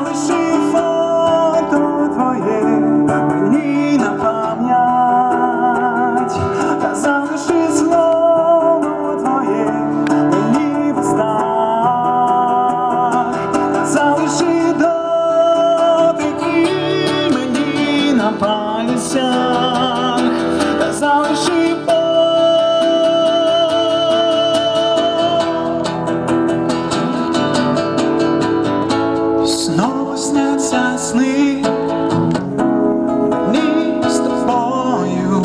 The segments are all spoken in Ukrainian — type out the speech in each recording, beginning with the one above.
Залишив фото твоє мені на пам'ять, та залиши слово твоє мені в снах, та залиши дотики мені на пальцях, та залиши. сняться сни. Ні з тобою,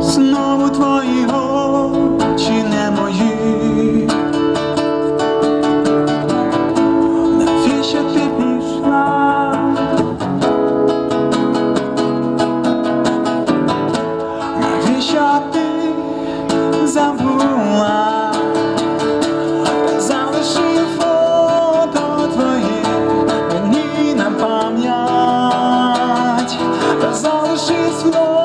знову твої очи не мої. Навіщо ти пішла? Навіщо ти забула? Señor.